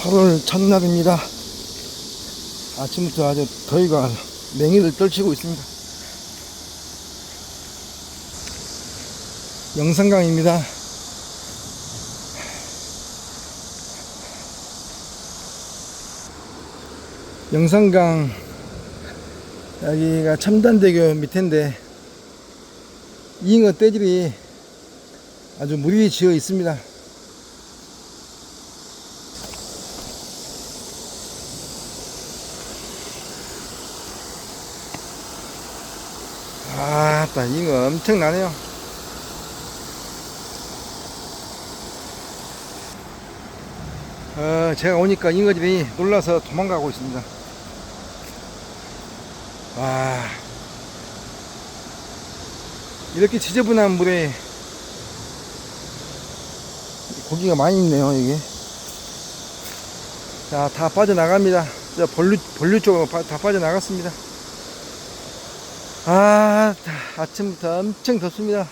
8월 첫날입니다. 아침부터 아주 더위가 맹위를 떨치고 있습니다. 영산강입니다. 영산강 여기가 첨단대교 밑인데 잉어 떼질이 아주 무리히 지어 있습니다. 아따 잉어 엄청나네요. 어, 제가 오니까 잉어들이 놀라서 도망가고 있습니다. 와 이렇게 지저분한 물에 고기가 많이 있네요 이게 자 다 빠져나갑니다 저 본류, 본류 쪽으로 파- 다 빠져나갔습니다 아 다- 아침부터 엄청 덥습니다